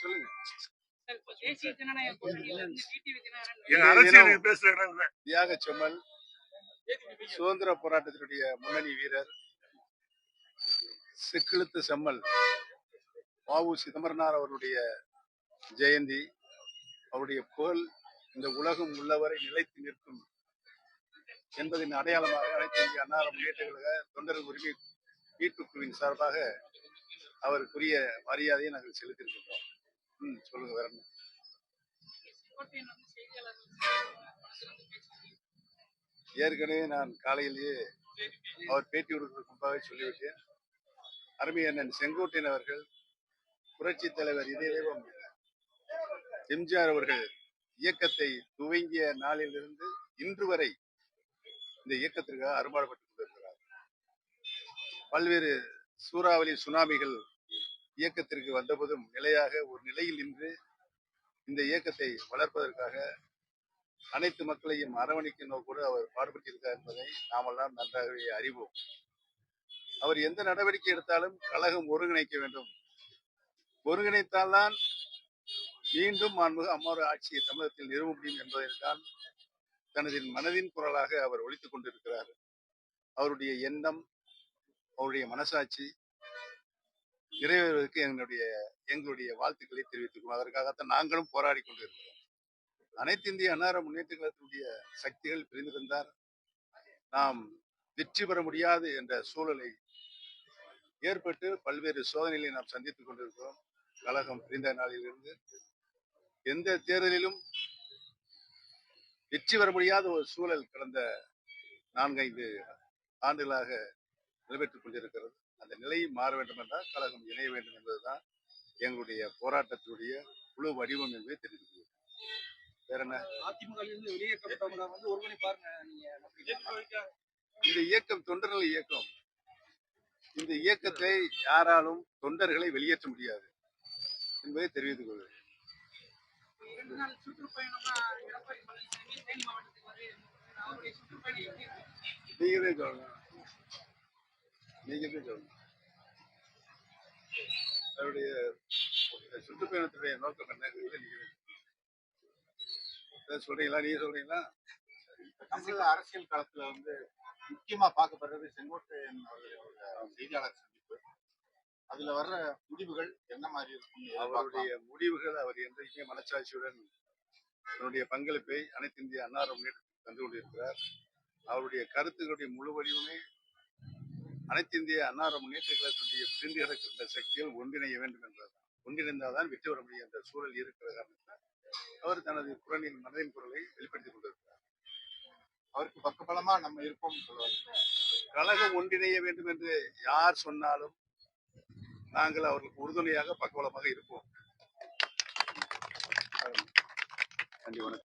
சொல்லுங்க. பேசுறாங்க தியாக செம்மல் சுதந்திர போராட்டத்தினுடைய முன்னணி வீரர் செக்கிழுத்து செம்மல் வாவு சிதம்பரனார் அவருடைய ஜெயந்தி அவருடைய புகழ் இந்த உலகம் உள்ளவரை நிலைத்து நிற்கும் என்பதின் அடையாளமாக அனைத்து இந்திய அன்னார முன்னேற்ற கழக தொண்டர்கள் உரிமை மீட்புக் குழுவின் சார்பாக அவருக்குரிய மரியாதையை நாங்கள் செலுத்திருக்கின்றோம் ம் சொல்லுங்க வேற ஏற்கனவே நான் காலையிலேயே அவர் பேட்டி கொடுக்கிறதுக்கு முன்பாகவே சொல்லிவிட்டேன். அருமை அண்ணன் செங்கோட்டையன் அவர்கள் புரட்சி தலைவர் இதயம் எம்ஜிஆர் அவர்கள் இயக்கத்தை துவங்கிய நாளிலிருந்து இன்று வரை இந்த இயக்கத்திற்காக அரும்பாடுபட்டுக் கொண்டிருக்கிறார். பல்வேறு சூறாவளி சுனாமிகள் இயக்கத்திற்கு வந்தபோதும் நிலையாக ஒரு நிலையில் நின்று இந்த இயக்கத்தை வளர்ப்பதற்காக அனைத்து மக்களையும் அரவணைக்கும் நோக்கோடு அவர் பாடுபட்டிருக்கார் என்பதை நாமெல்லாம் நன்றாகவே அறிவோம். அவர் எந்த நடவடிக்கை எடுத்தாலும் கழகம் ஒருங்கிணைக்க வேண்டும். ஒருங்கிணைத்தால்தான் மீண்டும் மாண்புக அம்மாவோட ஆட்சியை தமிழகத்தில் நிறுவ முடியும் என்பதற்கான் தனது மனதின் குரலாக அவர் ஒழித்துக் கொண்டிருக்கிறார். அவருடைய எண்ணம் அவருடைய மனசாட்சி நிறைவேறுவதற்கு எங்களுடைய எங்களுடைய வாழ்த்துக்களை தெரிவித்துக்கணும் அதற்காகத்தான் நாங்களும் போராடி கொண்டிருக்கிறோம். அனைத்து இந்திய அன்னார முன்னேற்ற கழகத்தினுடைய சக்திகள் பிரிந்திருந்தார் நாம் வெற்றி பெற முடியாது என்ற சூழலை ஏற்பட்டு பல்வேறு சோதனைகளை நாம் சந்தித்துக் கொண்டிருக்கிறோம். கழகம் பிரிந்த நாளிலிருந்து. எந்த தேர்தலிலும் வெற்றி பெற முடியாத ஒரு சூழல் கடந்த நான்கைந்து ஆண்டுகளாக நடைபெற்றுக் கொண்டிருக்கிறது. அந்த நிலையை மாற வேண்டும் என்றால் கழகம் இணைய வேண்டும் என்பதுதான் எங்களுடைய போராட்டத்தினுடைய குழு வடிவம் என்பதை தெரிவித்துக் கொள்கிறேன். வேற என்ன? அதிமுக இருந்து வெளியேற்றப்பட்டவங்க வந்து ஒருங்கிணைப்பாருங்க நீங்க இந்த இயக்கம் தொண்டர்கள் இயக்கம். இந்த இயக்கத்தை யாராலும் தொண்டர்களை வெளியேற்ற முடியாது என்பதை தெரிவித்துக் கொள்கிறேன். நாள் நீங்களே சொல்லணும் அவருடைய சுற்றுப்பயணத்துடைய நோக்கம் என்ன? நீங்களே சொல்றீங்களா? நீங்க சொல்றீங்களா? தமிழக அரசியல் களத்துல வந்து முக்கியமா பார்க்கப்படுறது செங்கோட்டையன் அவர்களுடைய செய்தியாளர் சந்திப்பு. அதுல வர்ற முடிவுகள் என்ன மாதிரி இருக்கும் அவருடைய முடிவுகள் அவர் என்றைக்குமே மனச்சாட்சியுடன் தன்னுடைய பங்களிப்பை அனைத்து இந்திய அன்னார முன்னேற்றத்துக்கு தந்து கொண்டிருக்கிறார். அவருடைய கருத்துக்களுடைய முழு வடிவமே அனைத்து இந்திய அன்னார முன்னேற்ற கழகத்தினுடைய பிரிந்து கிடக்கின்ற சக்திகள் ஒன்றிணைய வேண்டும் என்பதுதான். ஒன்றிணைந்தால்தான் வெற்றி பெற முடியும் என்ற சூழல் இருக்கிற காரணத்தினால் அவர் தனது குரலின் மனதின் குரலை வெளிப்படுத்திக் கொண்டிருக்கிறார். அவருக்கு பக்கபலமா நம்ம இருப்போம் சொல்வார் கழகம் ஒன்றிணைய வேண்டும் என்று யார் சொன்னாலும் நாங்கள் அவர்களுக்கு உறுதுணையாக பக்கபலமாக இருப்போம். நன்றி வணக்கம்.